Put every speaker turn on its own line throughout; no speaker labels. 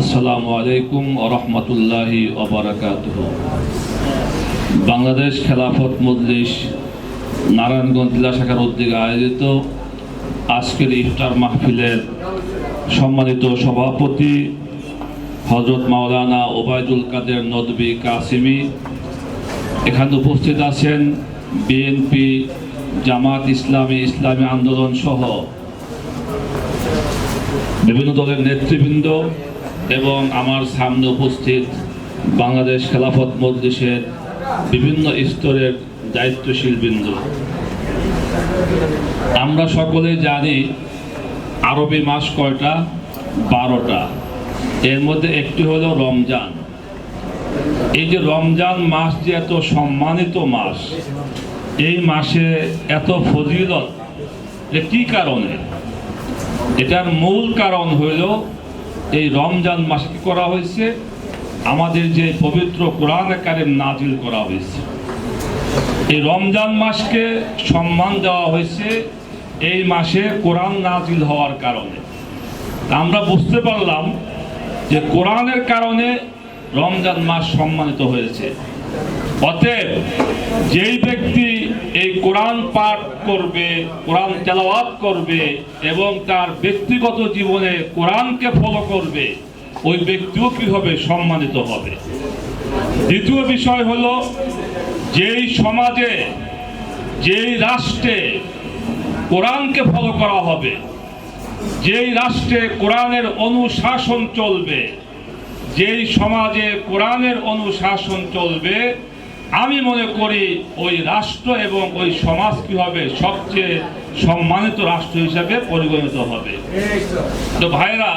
আসসালামু আলাইকুম রহমতুল্লাহি ওবরাকাতুহ বাংলাদেশ খেলাফত মজলিস, নারায়ণগঞ্জ জেলা শাখার উদ্যোগে আয়োজিত আজকের ইফতার মাহফিলের সম্মানিত সভাপতি হজরত মাওলানা ওবায়দুল কাদের নদবী কাসিমি। এখানে উপস্থিত আছেন বিএনপি জামাত ইসলামী ইসলামী আন্দোলন সহ বিভিন্ন দলের নেতৃবৃন্দ এবং আমার সামনে উপস্থিত বাংলাদেশ খেলাফত মজলিসের বিভিন্ন স্তরের দায়িত্বশীল বিন্দু। আমরা সকলে জানি আরবি মাস কয়টা? বারোটা। এর মধ্যে একটি হলো রমজান। এই যে রমজান মাস যে এত সম্মানিত মাস, এই মাসে এত ফজিলত, এ কি কারণে? এটার মূল কারণ হইল এই রমজান মাসে কি করা হয়েছে? আমাদের যে পবিত্র কোরআন কারিম নাজিল করা হয়েছে। এই রমজান মাসকে সম্মান দেওয়া হয়েছে এই মাসে কোরআন নাজিল হওয়ার কারণে। আমরা বুঝতে পারলাম যে কোরআনের কারণে রমজান মাস সম্মানিত হয়েছে। অতএব যেই ব্যক্তি কোরআন পাঠ করবে, কোরআন তেলাওয়াত করবে এবং তার ব্যক্তিগত জীবনে কোরআনকে ফলো করবে, ওই ব্যক্তিও কি হবে সম্মানিত হবে? দ্বিতীয় বিষয় হলো, যেই সমাজে, যেই রাষ্ট্রে কোরআনকে ফলো করা হবে, যেই রাষ্ট্রে কোরআনের অনুশাসন চলবে, যেই সমাজে কোরআনের অনুশাসন চলবে আমি মনে করি ওই রাষ্ট্র এবং ওই সমাজ কি হবে সবচেয়ে সম্মানিত রাষ্ট্র হিসাবে পরিগণিত হবে। তো ভাইরা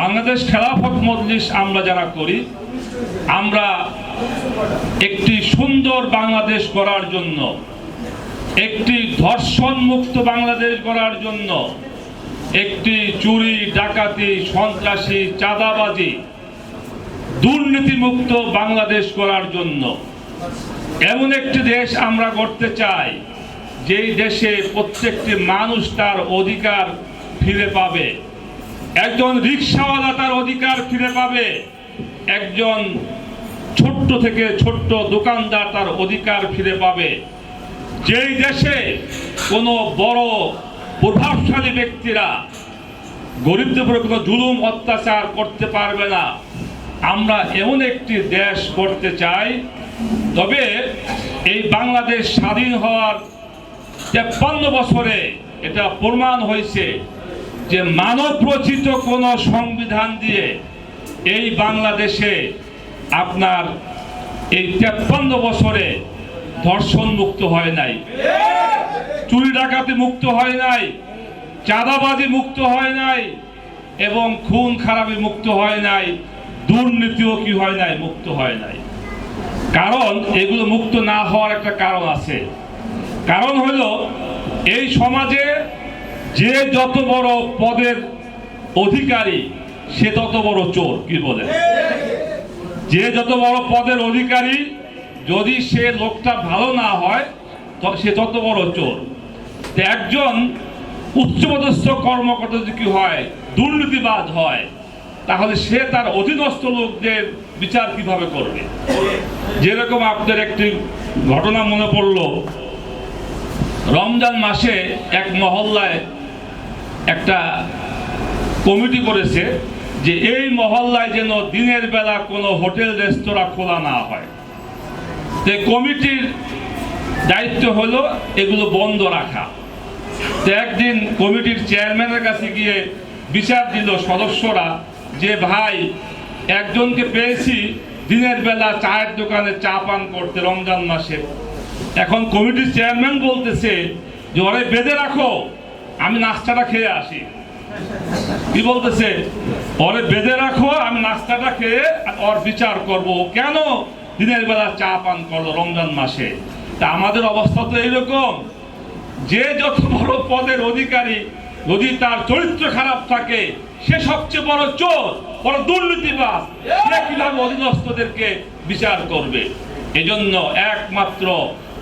বাংলাদেশ খেলাফত মজলিস আমরা যারা করি, আমরা একটি সুন্দর বাংলাদেশ করার জন্য, একটি ধর্ষণ মুক্ত বাংলাদেশ গড়ার জন্য, একটি চুরি, ডাকাতি, সন্ত্রাসী, চাঁদাবাজি, দুর্নীতিমুক্ত বাংলাদেশ করার জন্য এমন একটি দেশ আমরা করতে চাই, যেই দেশে প্রত্যেকটি মানুষ তার অধিকার ফিরে পাবে। একজন রিক্সাওয়ালা তার অধিকার ফিরে পাবে। একজন ছোট্ট থেকে ছোট্ট দোকানদার তার অধিকার ফিরে পাবে। যেই দেশে কোনো বড় প্রভাবশালী ব্যক্তিরা গরিবদের উপরে কোনো জুলুম, অত্যাচার করতে পারবে না, আমরা এমন একটি দেশ করতে চাই তবে এই বাংলাদেশ স্বাধীন হওয়ার তেপ্পান্ন বছরে এটা প্রমাণ হয়েছে যে মানব রচিত কোনো সংবিধান দিয়ে এই বাংলাদেশে আপনার এই তেপ্পান্ন বছরে ধর্ষণ মুক্ত হয় নাই। চুরি ডাকাতি মুক্ত হয় নাই, চাঁদাবাজি মুক্ত হয় নাই এবং খুন খারাপি মুক্ত হয় নাই, দুর্নীতিও কি হয় নাই, মুক্ত হয় নাই। কারণ এগুলো মুক্ত না হওয়ার একটা কারণ আছে। কারণ হলো, এই সমাজে যে যত বড় পদের অধিকারী, সে তত বড় চোর, কি বলে? যে যত বড় পদের অধিকারী, যদি সে লোকটা ভালো না হয় সে তত বড় চোর। একজন উচ্চপদস্থ কর্মকর্তা যদি কি হয় দুর্নীতিবাদ হয়, তাহলে সে তার অধীনস্থ লোকদের বিচার কীভাবে করবে? যেরকম আপনাদের একটি ঘটনা মনে পড়ল, রমজান মাসে এক মহল্লায় একটা কমিটি করেছে যে এই মহল্লায় যেন দিনের বেলা কোনো হোটেল, রেস্তোরাঁ খোলা না হয়। তো কমিটির দায়িত্ব হলো এগুলো বন্ধ রাখা। তো একদিন কমিটির চেয়ারম্যানের কাছে গিয়ে বিচার দিল সদস্যরা যে, ভাই একজনকে পেয়েছি দিনের বেলা চায়ের দোকানে চা পান করতে রমজান মাসে। এখন কমিটির চেয়ারম্যান বলতেছে যে, ওরে, বেঁধে রাখো, আমি নাস্তাটা খেয়ে আসি। কি বলতেছে? ওরে, বেঁধে রাখো, আমি নাস্তাটা খেয়ে ওর বিচার করব। কেন দিনের বেলা চা পান করল রমজান মাসে? তা আমাদের অবস্থা তো এইরকম। যে যত বড় পদের অধিকারী, যদি তার চরিত্র খারাপ থাকে সে সবচেয়ে বড় চোর বড় দুর্নীতিবাদ সে কীভাবে অধীনস্থদেরকে বিচার করবে? এজন্য একমাত্র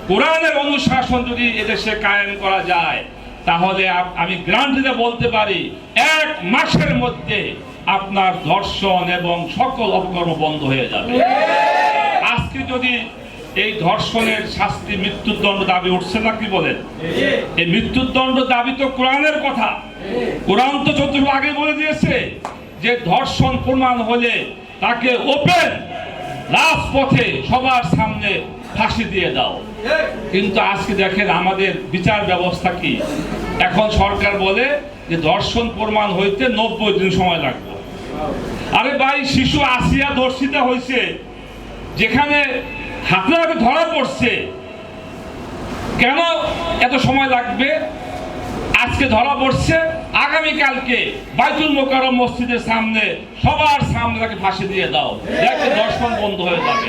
কোরআনের অনুশাসন যদি এদেশে কায়েম করা যায় তাহলে আমি গ্রান্টিতে বলতে পারি এক মাসের মধ্যে আপনার ধর্ষণ এবং সকল অপকর্ম বন্ধ হয়ে যাবে। আজকে যদি এই ধর্ষণের শাস্তি মৃত্যুদণ্ড দাবি উঠছে না কি বলেন? এই মৃত্যুদণ্ড দাবি তো কোরআনের কথা। কোরআন তো চতুর্থ আগে বলে দিয়েছে যে ধর্ষণ প্রমাণ হলে তাকে ওপেন রাজপথে সবার সামনে ফাঁসি দিয়ে দাও। কিন্তু আজকে দেখেন আমাদের বিচার ব্যবস্থা কি? এখন সরকার বলে যে ধর্ষণ প্রমাণ হইতে নব্বই দিন সময় লাগবে। আরে ভাই, শিশু আসিয়া ধর্ষিতা হয়েছে যেখানে হাতে হাতে ধরা পড়ছে, কেন এত সময় লাগবে? আজকে ধরা পড়ছে, আগামীকালকে বাইতুল মোকারম মসজিদের সামনে, সবার সামনে তাকে ফাঁসি দিয়ে দাও। দেখে দর্শন বন্ধ হয়ে যাবে।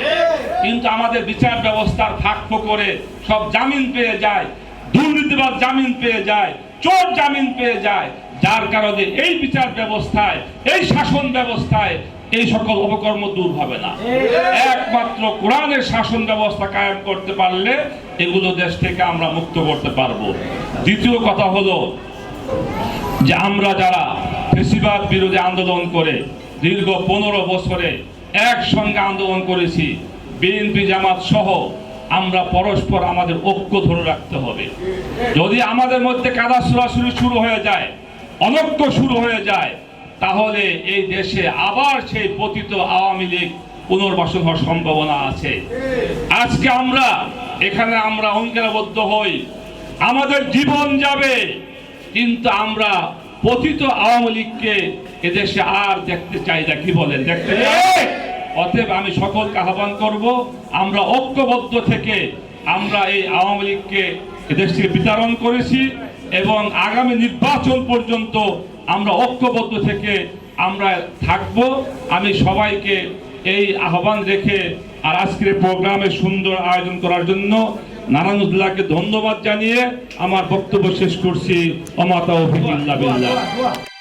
কিন্তু আমাদের বিচার ব্যবস্থার ফাঁক করে সব জামিন পেয়ে যায় দুর্নীতিবাদ জামিন পেয়ে যায়, চোর জামিন পেয়ে যায়। যার কারণে এই বিচার ব্যবস্থায়, এই শাসন ব্যবস্থায় এই সকল অপকর্ম দূর হবে না। একমাত্র কোরআনের শাসন ব্যবস্থা কায়েম করতে পারলে এগুলো দেশ থেকে আমরা মুক্ত করতে পারব। দ্বিতীয় কথা হলো যে আমরা যারা ফেসিবাদ বিরোধী আন্দোলন করে দীর্ঘ পনেরো বছরে একসঙ্গে আন্দোলন করেছি, বিএনপি, জামাত সহ, আমরা পরস্পর আমাদের ঐক্য ধরে রাখতে হবে। যদি আমাদের মধ্যে কাদা সরাসরি শুরু হয়ে যায়, অনৈক্য শুরু হয়ে যায় তাহলে এই দেশে আবার সেই পতিত আওয়ামী লীগ পুনর্বাসন হওয়ার সম্ভাবনা আছে। আজকে আমরা, এখানে আমরা অঙ্গীকারবদ্ধ হই। আমাদের জীবন যাবে, কিন্তু আমরা পতিত আওয়ামী লীগকে এদেশে আর দেখতে চাই না। কি বলেন? দেখতে অতএব আমি সকলকে আহ্বান করব, আমরা ঐক্যবদ্ধ থেকে আমরা এই আওয়ামী লীগকে এদেশ থেকে বিতরণ করেছি এবং আগামী নির্বাচন পর্যন্ত আমরা ঐক্যবদ্ধ থেকে আমরা থাকব। আমি সবাইকে এই আহ্বান রেখে আর আজকের প্রোগ্রামে সুন্দর আয়োজন করার জন্য নারায়ণুল্লাহকে ধন্যবাদ জানিয়ে আমার বক্তব্য শেষ করছি। অমাতা বিল্লাহ।